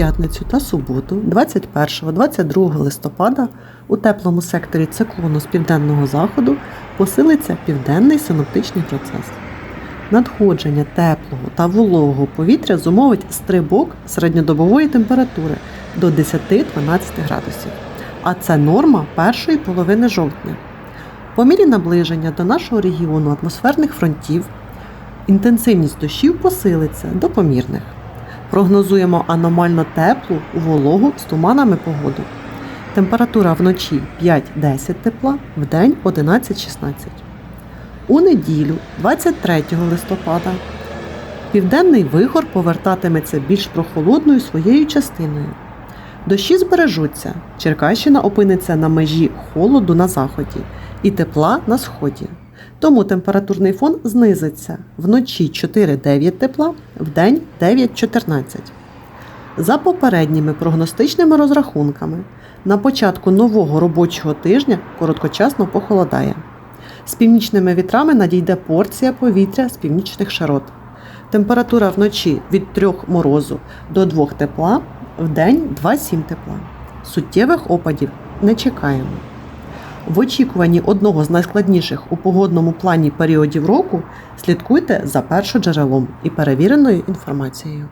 п'ятницю та суботу, 21-22 листопада, у теплому секторі циклону з південного заходу посилиться південний синоптичний процес. Надходження теплого та вологого повітря зумовить стрибок середньодобової температури до 10-12 градусів, а це норма першої половини жовтня. По мірі наближення до нашого регіону атмосферних фронтів інтенсивність дощів посилиться до помірних. Прогнозуємо аномально теплу, вологу з туманами погоду. Температура вночі 5-10 тепла, вдень 11-16. У неділю, 23 листопада, південний вихор повертатиметься більш прохолодною своєю частиною. Дощі збережуться. Черкащина опиниться на межі холоду на заході і тепла на сході. Тому температурний фон знизиться вночі 4-9 тепла, вдень 9-14. За попередніми прогностичними розрахунками, на початку нового робочого тижня короткочасно похолодає. З північними вітрами надійде порція повітря з північних широт. Температура вночі від 3 морозу до 2 тепла, вдень 2-7 тепла. Суттєвих опадів не чекаємо. В очікуванні одного з найскладніших у погодному плані періодів року слідкуйте за першоджерелом і перевіреною інформацією.